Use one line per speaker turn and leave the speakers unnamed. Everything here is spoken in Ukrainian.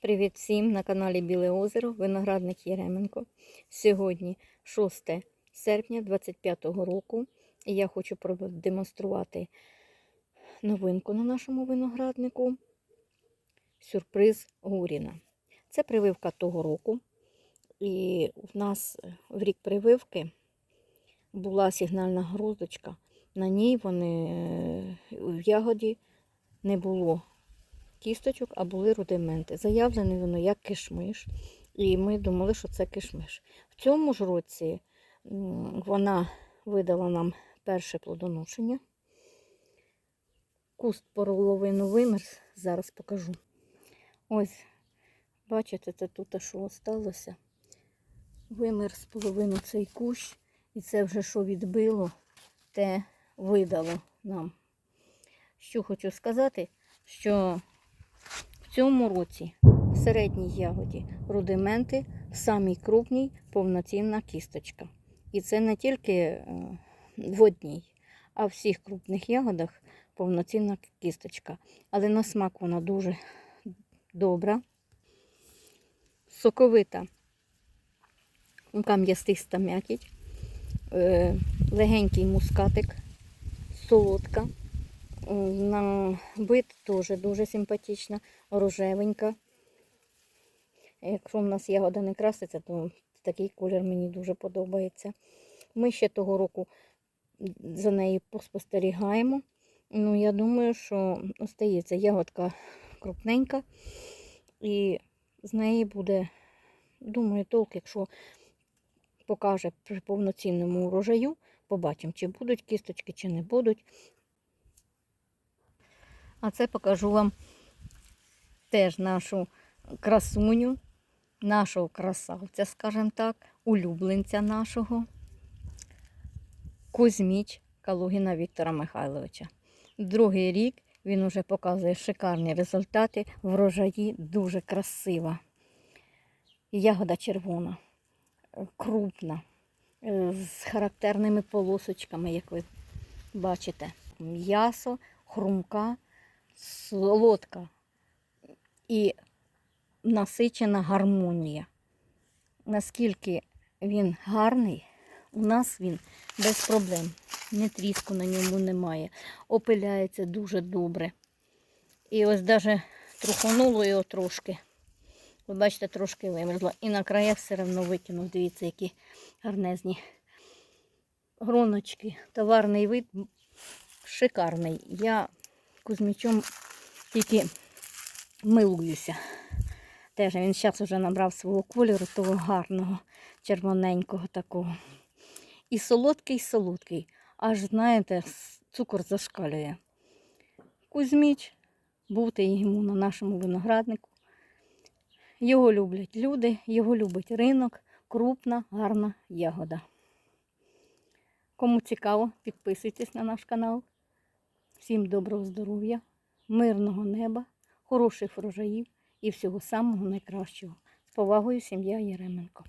Привіт всім на каналі Біле Озеро, виноградник Єременко. Сьогодні 6 серпня 2025 року. І я хочу продемонструвати новинку на нашому винограднику. Сюрприз Гуріна. Це прививка того року. І в нас в рік прививки була сигнальна груздочка. На ній вони е, в ягоді не було кісточок, а були рудименти. Заявлене воно як кишмиш. І ми думали, що це кишмиш. В цьому ж році вона видала нам перше плодоношення. Куст половину вимерз, зараз покажу. Ось, бачите, це тут що осталося. Вимерз половину цей кущ, і це вже що відбило, те видало нам. Що хочу сказати, що в цьому році в середній ягоді рудименти, самій крупній повноцінна кісточка. І це не тільки е, в одній, а в всіх крупних ягодах повноцінна кісточка. Але на смак вона дуже добра, соковита, кам'ястиста м'якіть, е, легенький мускатик, солодка. На вид теж дуже симпатична, рожевенька. Якщо в нас ягода не краситься, то такий колір мені дуже подобається. Ми ще того року за нею поспостерігаємо. Ну, я думаю, що остається ягодка крупненька, і з неї буде, думаю, толк, якщо покаже при повноцінному урожаю, побачимо, чи будуть кісточки, чи не будуть. А це покажу вам теж нашу красуню, нашого красавця, скажімо так, улюбленця нашого Кузьміч Калугіна Віктора Михайловича. Другий рік він вже показує шикарні результати, врожаї дуже красива. Ягода червона, крупна, е, з характерними полосочками, як ви бачите. М'ясо, хрумка, солодка і насичена гармонія. Наскільки він гарний, у нас він без проблем. Не тріску на ньому немає. Опиляється дуже добре. І ось навіть трухануло його трошки. Ви бачите, трошки вимерзла. І на краях все одно викинув. Дивіться, які гарнезні гроночки. Товарний вид шикарний. Я кузьмічом тільки милуюся. Теж він зараз вже набрав свого кольору, того гарного, червоненького такого. І солодкий, солодкий. Аж, знаєте, цукор зашкалює. Кузьміч, бути йому на нашому винограднику. Його люблять люди, його любить ринок, крупна, гарна ягода. Кому цікаво, підписуйтесь на наш канал. Всім доброго здоров'я, мирного неба, хороших врожаїв і всього самого найкращого. З повагою, сім'я Єременко.